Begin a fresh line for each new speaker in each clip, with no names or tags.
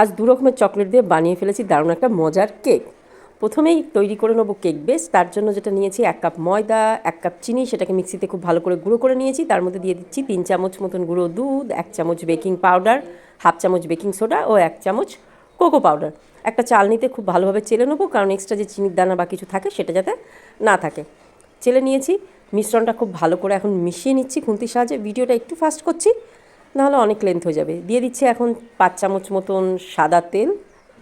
আজ দু রকমের চকলেট দিয়ে বানিয়ে ফেলেছি, দারুণ একটা মজার কেক। প্রথমেই তৈরি করে নেব কেক বেস তার জন্য যেটা নিয়েছি এক কাপ ময়দা, এক কাপ চিনি, সেটাকে মিক্সিতে খুব ভালো করে গুঁড়ো করে নিয়েছি। তার মধ্যে দিয়ে দিচ্ছি তিন চামচ মতন গুঁড়ো দুধ, এক চামচ বেকিং পাউডার, হাফ চামচ বেকিং সোডা ও এক চামচ কোকো পাউডার। একটা চালনিতে খুব ভালোভাবে চেলে নেব, কারণ এক্সট্রা যে চিনির দানা বা কিছু থাকে সেটা যাতে না থাকে। চেলে নিয়েছি, মিশ্রণটা খুব ভালো করে এখন মিশিয়ে নিচ্ছি খুন্তির সাহায্যে। ভিডিওটা একটু ফাস্ট করছি। নাহলে অনেক লেন্থ হয়ে যাবে। দিয়ে দিচ্ছি এখন পাঁচ চামচ মতন সাদা তেল।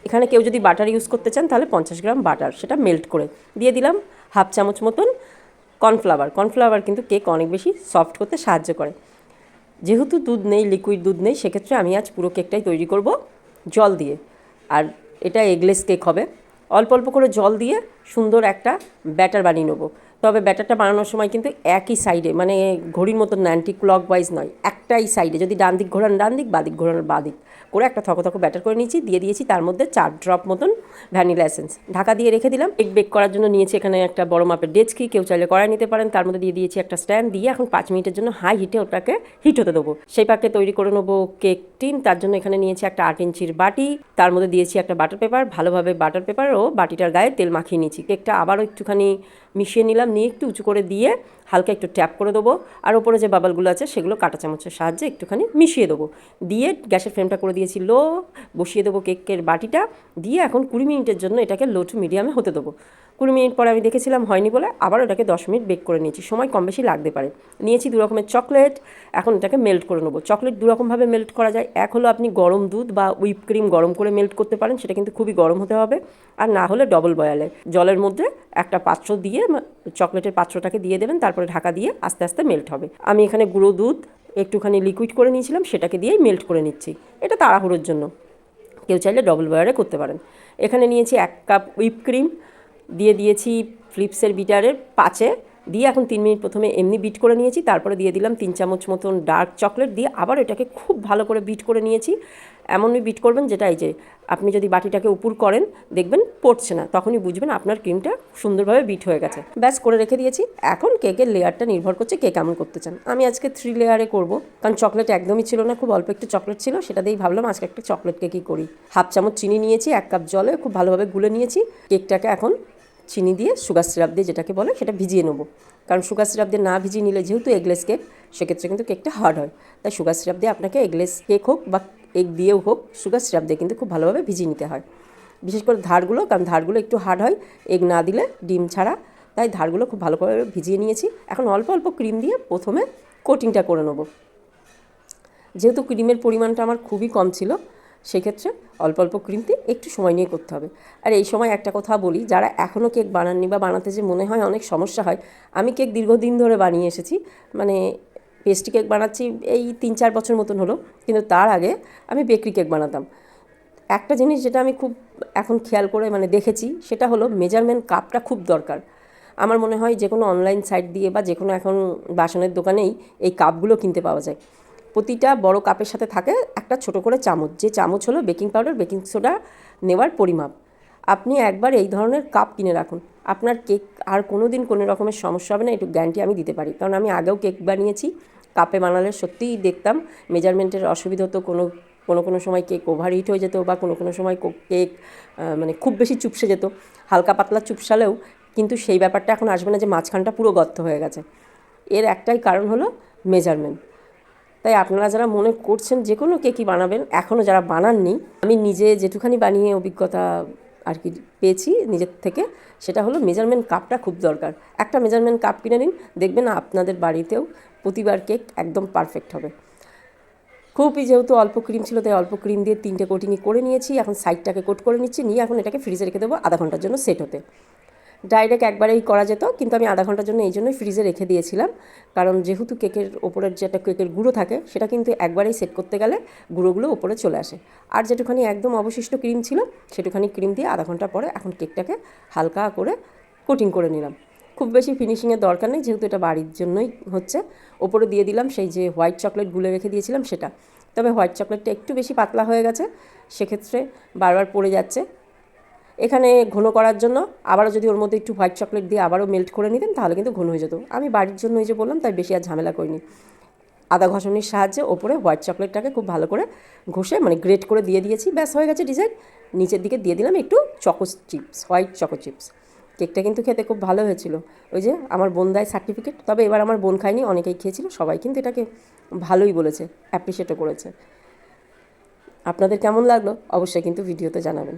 এখানে কেউ যদি বাটার ইউজ করতে চান, তাহলে পঞ্চাশ গ্রাম বাটার সেটা মেল্ট করে। দিয়ে দিলাম হাফ চামচ মতন কর্নফ্লাওয়ার কর্নফ্লাওয়ার কিন্তু কেক অনেক বেশি সফট করতে সাহায্য করে। যেহেতু দুধ নেই লিকুইড দুধ নেই, সেক্ষেত্রে আমি আজ পুরো কেকটাই তৈরি করব জল দিয়ে। আর এটা এগলেস কেক হবে। অল্প অল্প করে জল দিয়ে সুন্দর একটা ব্যাটার বানিয়ে নেব। তবে ব্যাটারটা বানানোর সময় কিন্তু একই সাইডে মানে ঘড়ির মতো নাইনটি ক্লক ওয়াইজ নয়, একটাই সাইডে যদি ডান দিক ঘোরান ডান দিক বাদিক ঘোরান, বাদিক। করে একটা থকো থকো ব্যাটার করে নিয়েছি, দিয়ে দিয়েছি তার মধ্যে চার ড্রপ মতন ভ্যানিলা এসেন্স ঢাকা দিয়ে রেখে দিলাম। কেক বেক করার জন্য নিয়েছি এখানে একটা বড় মাপের ডেচকি কেউ চাইলে কড়াই নিতে পারেন। তার মধ্যে দিয়ে দিয়েছি একটা স্ট্যান্ড দিয়ে এখন পাঁচ মিনিটের জন্য হাই হিটে ওটাকে হিট হতে দেবো। সেই পাকে তৈরি করে নেব কেক টিন তার জন্য এখানে নিয়েছি একটা আট ইঞ্চির বাটি। তার মধ্যে দিয়েছি একটা বাটার পেপার ভালোভাবে বাটার পেপার ও বাটিটার গায়ে তেল মাখিয়ে নিয়েছি। কেকটা আবারও একটুখানি মিশিয়ে নিলাম, নিয়ে একটু উঁচু করে দিয়ে হালকা একটু ট্যাপ করে দেবো। আর ওপরে যে বাবলগুলো আছে, সেগুলো কাটা চামচের সাহায্যে একটুখানি মিশিয়ে দেবো। দিয়ে গ্যাসের ফ্লেমটা করে দিয়েছি লো বসিয়ে দেবো কেকের বাটিটা, দিয়ে এখন কুড়ি মিনিটের জন্য এটাকে লো টু মিডিয়ামে হতে দেবো। কুড়ি মিনিট পরে আমি দেখেছিলাম হয়নি বলে, আবার ওটাকে দশ মিনিট বেক করে নিয়েছি। সময় কম বেশি লাগতে পারে। নিয়েছি দু রকমের চকলেট এখন এটাকে মেল্ট করে নেব। চকলেট দু রকমভাবে মেল্ট করা যায়। এক হলো আপনি গরম দুধ বা হুইপ ক্রিম গরম করে মেল্ট করতে পারেন, সেটা কিন্তু খুবই গরম হতে হবে। আর না হলে ডবল বয়ালে জলের মধ্যে একটা পাত্র দিয়ে চকলেটের পাত্রটাকে দিয়ে দেবেন, তারপরে ঢাকা দিয়ে আস্তে আস্তে মেল্ট হবে। আমি এখানে গুঁড়ো দুধ একটুখানি লিকুইড করে নিয়েছিলাম, সেটাকে দিয়েই মেল্ট করে নিচ্ছি। এটা তাড়াহুড়োর জন্য। কেউ চাইলে ডবল বয়ারে করতে পারেন। এখানে নিয়েছি এক কাপ হুইপ ক্রিম দিয়ে দিয়েছি ফ্লিপসের বিটারের পাঁচে। দিয়ে এখন তিন মিনিট প্রথমে এমনি বিট করে নিয়েছি, তারপরে দিয়ে দিলাম তিন চামচ মতন ডার্ক চকলেট দিয়ে আবার এটাকে খুব ভালো করে বিট করে নিয়েছি। এমনই বিট করবেন যেটা এই যে, আপনি যদি বাটিটাকে উপর করেন, দেখবেন পড়ছে না, তখনই বুঝবেন আপনার ক্রিমটা সুন্দরভাবে বিট হয়ে গেছে। ব্যাস, করে রেখে দিয়েছি। এখন কেকের লেয়ারটা নির্ভর করছে কে কেমন করতে চান। আমি আজকে থ্রি লেয়ারে করব, কারণ চকলেট একদমই ছিল না, খুব অল্প একটু চকলেট ছিল, সেটা দিয়েই ভাবলাম আজকে একটা চকলেট কেকই করি। হাফ চামচ চিনি নিয়েছি, এক কাপ জলে খুব ভালোভাবে গুলে নিয়েছি। কেকটাকে এখন চিনি দিয়ে সুগার সিরাপ দিয়ে যেটাকে বলে সেটা ভিজিয়ে নেব। কারণ সুগার সিরাপ দিয়ে না ভিজিয়ে নিলে যেহেতু এগলেস কেক সেক্ষেত্রে কিন্তু কেকটা হার্ড হয়। তাই সুগার সিরাপ দিয়ে আপনাকে এগলেস কেক হোক বা এগ দিয়েও হোক সুগার সিরাপ দিয়ে কিন্তু খুব ভালোভাবে ভিজিয়ে নিতে হয়। বিশেষ করে ধারগুলো, কারণ ধারগুলো একটু হার্ড হয়, এগ না দিলে ডিম ছাড়া। তাই ধারগুলো খুব ভালো করে ভিজিয়ে নিয়েছি। এখন অল্প অল্প ক্রিম দিয়ে প্রথমে কোটিংটা করে নেব। যেহেতু ক্রিমের পরিমাণটা আমার খুবই কম ছিল, সেক্ষেত্রে অল্প অল্প ক্রিম দিয়ে একটু সময় নিয়ে করতে হবে। আর এই সময় একটা কথা বলি, যারা এখনও কেক বানাননি বা বানাতে যে মনে হয় অনেক সমস্যা হয়, আমি কেক দীর্ঘদিন ধরে বানিয়ে এসেছি। মানে পেস্ট্রি কেক বানাচ্ছি এই তিন, চার বছর মতন হলো, কিন্তু তার আগে আমি বেকরি কেক বানাতাম। একটা জিনিস যেটা আমি খুব এখন খেয়াল করে মানে দেখেছি, সেটা হলো মেজারমেন্ট কাপটা খুব দরকার। আমার মনে হয় যে কোনো অনলাইন সাইট দিয়ে বা যে কোনো এখন বাসনের দোকানেই এই কাপগুলো কিনতে পাওয়া যায়। প্রতিটা বড় কাপের সাথে থাকে একটা ছোট করে চামচ, যে চামচ হলো বেকিং পাউডার, বেকিং সোডা নেওয়ার পরিমাপ। আপনি একবার এই ধরনের কাপ কিনে রাখুন। আপনার কেক আর কোনো দিন কোনো রকমের সমস্যা হবে না একটু গ্যারান্টি আমি দিতে পারি। কারণ আমি আগেও কেক বানিয়েছি, কাপে বানালে সত্যিই দেখতাম, মেজারমেন্টের অসুবিধা হতো কোনো কোনো কোনো সময় কেক ওভার হিট হয়ে যেত বা কোনো কোনো সময় কেক মানে খুব বেশি চুপসে যেত, হালকা পাতলা চুপসালেও কিন্তু সেই ব্যাপারটা এখন আসবে না যে মাঝখানটা পুরো গর্ত হয়ে গেছে। এর একটাই কারণ হলো মেজারমেন্ট তাই আপনারা যারা মনে করছেন যে কোনো কেকই বানাবেন এখনও যারা বানাননি, আমি নিজে যেটুখানি বানিয়ে অভিজ্ঞতা আর কি পেয়েছি নিজের থেকে, সেটা হলো মেজারমেন্ট কাপটা খুব দরকার। একটা মেজারমেন্ট কাপ কিনে নিন, দেখবেন আপনাদের বাড়িতেও প্রতিবার কেক একদম পারফেক্ট হবে। খুবই যেহেতু অল্প ক্রিম ছিল, তাই অল্প ক্রিম দিয়ে তিনটে কোটিংই করে নিয়েছি। এখন সাইডটাকে কোট করে নিচ্ছি। নিয়ে এখন এটাকে ফ্রিজে রেখে দেবো আধা ঘণ্টার জন্য সেট হতে। ডাইরেক্ট একবারেই করা যেত, কিন্তু আমি আধা ঘণ্টার জন্য এই জন্যই ফ্রিজে রেখে দিয়েছিলাম। কারণ যেহেতু কেকের ওপরের যে একটা কেকের গুঁড়ো থাকে, সেটা কিন্তু একবারেই সেট করতে গেলে গুঁড়োগুলো ওপরে চলে আসে। আর যেটুখানি একদম অবশিষ্ট ক্রিম ছিল, সেটুখানি ক্রিম দিয়ে আধা ঘণ্টা পরে এখন কেকটাকে হালকা করে কোটিং করে নিলাম। খুব বেশি ফিনিশিংয়ের দরকার নেই, যেহেতু এটা বাড়ির জন্যই হচ্ছে। ওপরে দিয়ে দিলাম সেই যে হোয়াইট চকলেট গুলে রেখে দিয়েছিলাম সেটা। তবে হোয়াইট চকলেটটা একটু বেশি পাতলা হয়ে গেছে, সেক্ষেত্রে বারবার পড়ে যাচ্ছে। এখানে ঘন করার জন্য আবারও যদি ওর মধ্যে একটু হোয়াইট চকলেট দিয়ে আবারও মেল্ট করে নিতেন, তাহলে কিন্তু ঘন হয়ে যেত। আমি বাড়ির জন্য এই যে বললাম, তাই বেশি আর ঝামেলা করিনি। আদা ঘষণির সাহায্যে ওপরে হোয়াইট চকলেটটাকে খুব ভালো করে ঘষে মানে গ্রেট করে দিয়ে দিয়েছি। ব্যাস, হয়ে গেছে ডিজাইন। নিচের দিকে দিয়ে দিলাম একটু choco chips, white choco chips. কেকটা কিন্তু খেতে খুব ভালো হয়েছিল। ওই যে আমার বোন দেয় সার্টিফিকেট তবে এবার আমার বোন খায়নি, অনেকেই খেয়েছিল, সবাই কিন্তু এটাকে ভালোই বলেছে অ্যাপ্রিসিয়েটও করেছে। আপনাদের কেমন লাগল? অবশ্যই কিন্তু ভিডিওতে জানাবেন।